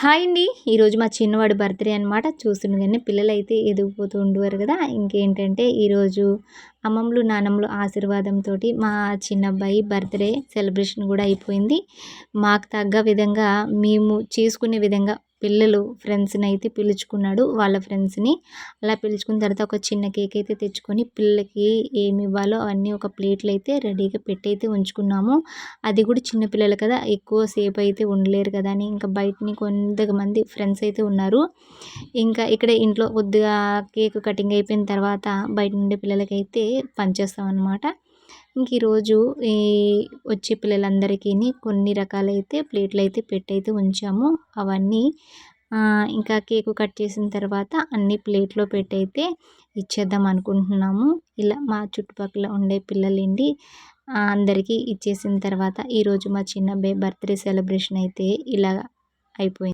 Hi అండి. ఈరోజు మా చిన్నవాడు బర్త్డే అనమాట చూస్తుండగానే పిల్లలు అయితే ఎదిగిపోతూ ఉండేవారు కదా. ఇంకేంటంటే ఈరోజు అమ్మమ్మలు నానమ్మలు ఆశీర్వాదంతో మా చిన్నబ్బాయి బర్త్డే సెలబ్రేషన్ కూడా అయిపోయింది. మాకు తగ్గ విధంగా మేము చేసుకునే విధంగా పిల్లలు ఫ్రెండ్స్ని అయితే పిలుచుకున్నాడు. వాళ్ళ ఫ్రెండ్స్ని అలా పిలుచుకున్న తర్వాత ఒక చిన్న కేక్ అయితే తెచ్చుకొని పిల్లలకి ఏమి ఇవ్వాలో అవన్నీ ఒక ప్లేట్లు అయితే రెడీగా పెట్టి అయితే ఉంచుకున్నాము. అది కూడా చిన్నపిల్లలు కదా ఎక్కువ సేపు అయితే ఉండలేరు కదా అని ఇంకా బయటని కొంతమంది ఫ్రెండ్స్ అయితే ఉన్నారు. ఇంకా ఇక్కడ ఇంట్లో కొద్దిగా కేక్ కటింగ్ అయిపోయిన తర్వాత బయట నుండి పిల్లలకైతే పనిచేస్తాం అనమాట ఇంక ఈరోజు ఈ వచ్చే పిల్లలందరికీ కొన్ని రకాలైతే ప్లేట్లు అయితే పెట్టయితే ఉంచాము. అవన్నీ ఇంకా కేకు కట్ చేసిన తర్వాత అన్ని ప్లేట్లో పెట్టయితే ఇచ్చేద్దాం అనుకుంటున్నాము. ఇలా మా చుట్టుపక్కల ఉండే పిల్లలండి అందరికీ ఇచ్చేసిన తర్వాత ఈరోజు మా చిన్న బర్త్డే సెలబ్రేషన్ అయితే ఇలా అయిపోయింది.